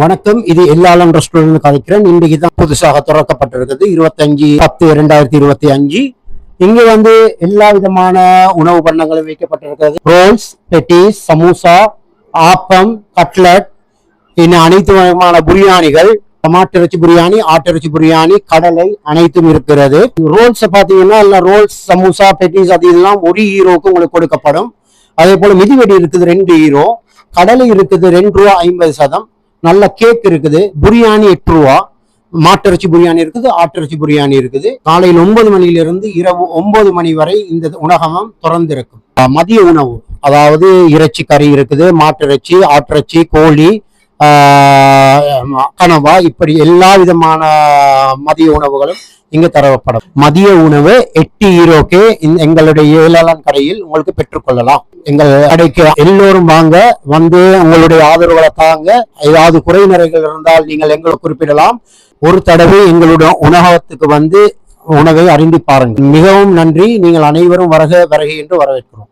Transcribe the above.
வணக்கம். இது எல்லாலும் ரெஸ்டாரண்ட் கதைக்கிறேன். இன்றைக்கு தான் புதுசாக திறக்கப்பட்டிருக்குது இருபத்தஞ்சு பத்து இரண்டாயிரத்தி இருபத்தி அஞ்சு. இங்கே வந்து எல்லா விதமான உணவு பண்டங்களும் வைக்கப்பட்டிருக்கிறது. Rolls patties samosa appam cutlet இன்னும் அனைத்து விதமான பிரியாணிகள் மாட்டிறைச்சி பிரியாணி ஆட்டிறைச்சி பிரியாணி கடலை அனைத்தும் இருக்கிறது. ரோல்ஸ் பாத்தீங்கன்னா எல்லாம் ரோல்ஸ் சமோசா பெட்டிஸ் அது இதெல்லாம் ஒரு ஹீரோக்கு உங்களுக்கு கொடுக்கப்படும். அதே போல மிதிவெடி இருக்குது ரெண்டு ஹீரோ. கடலை இருக்குது ரெண்டு ரூபா ஐம்பது சதம். நல்ல கேக் இருக்குது. பிரியாணி எட்டு ரூபா மாட்டிறைச்சி பிரியாணி இருக்குது ஆட்டிறைச்சி பிரியாணி இருக்குது. காலையில் ஒன்பது மணியிலிருந்து இரவு ஒன்பது மணி வரை இந்த உணவகம் திறந்திருக்கும். மதிய உணவு. அதாவது இறைச்சி கறி இருக்குது மாட்டிறைச்சி ஆட்டிறைச்சி கோழி கனவா இப்படி எல்லா விதமான மதிய உணவுகளும் இங்க தரப்படும் மதிய உணவு எட்டு ஈரோக்கே எங்களுடைய ஏழாம் கடையில் உங்களுக்கு பெற்றுக்கொள்ளலாம். எங்கள் கடைக்கு எல்லோரும் வாங்க வந்து உங்களுடைய ஆதரவுகளை தாங்க ஏதாவது குறை நிறைகள் இருந்தால் நீங்கள் எங்களை குறிப்பிடலாம். ஒரு தடவை எங்களுடைய உணவகத்துக்கு வந்து உணவை அறிந்து பாருங்கள். மிகவும் நன்றி. நீங்கள் அனைவரும் வருக வருகை என்று வரவேற்கிறோம்.